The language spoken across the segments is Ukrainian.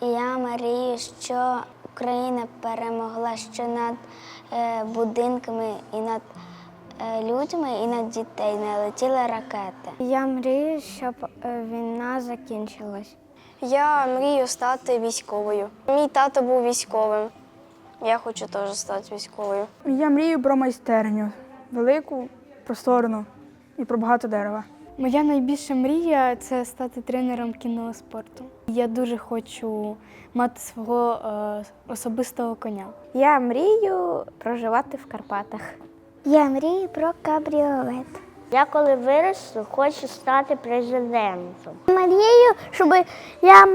Я мрію, що Україна перемогла, що над е, будинками і над е, людьми, і над дітей не летіли ракети. Я мрію, щоб е, війна закінчилась. Я мрію стати військовою. Мій тато був військовим. Я хочу теж стати військовою. Я мрію про майстерню велику, просторну і про багато дерева. Моя найбільша мрія це стати тренером кінного спорту. Я дуже хочу мати свого е, особистого коня. Я мрію проживати в Карпатах. Я мрію про кабріолет. Я коли виросту, хочу стати президентом. Мрію, щоб я,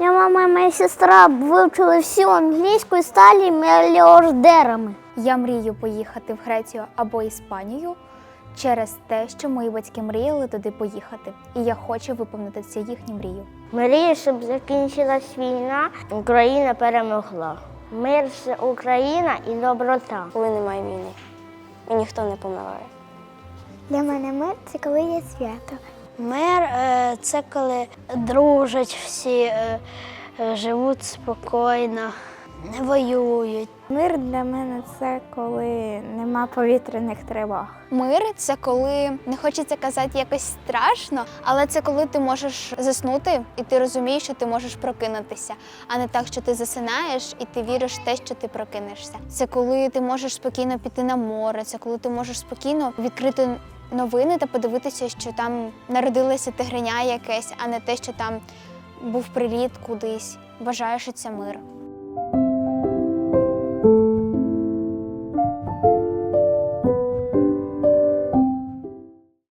я мама і моя сестра вивчили всю англійську і стали мільярдерами. Я мрію поїхати в Грецію або Іспанію через те, що мої батьки мріяли туди поїхати, і я хочу виповнити цю їхню мрію. Мрію, щоб закінчилась війна, Україна перемогла. Мир це Україна і доброта. Коли немає війни. І ніхто не помирає. Для мене мир це коли є свято. Мир е, це коли дружать всі, е, е, живуть спокійно, не воюють. Мир для мене це коли нема повітряних тривог. Мир це коли не хочеться казати якось страшно, але це коли ти можеш заснути і ти розумієш, що ти можеш прокинутися, а не так, що ти засинаєш і ти віриш в те, що ти прокинешся. Це коли ти можеш спокійно піти на море, це коли ти можеш спокійно відкрити новини та подивитися, що там народилося тигриня якесь, а не те, що там був приліт кудись. Вважаю, що це мир.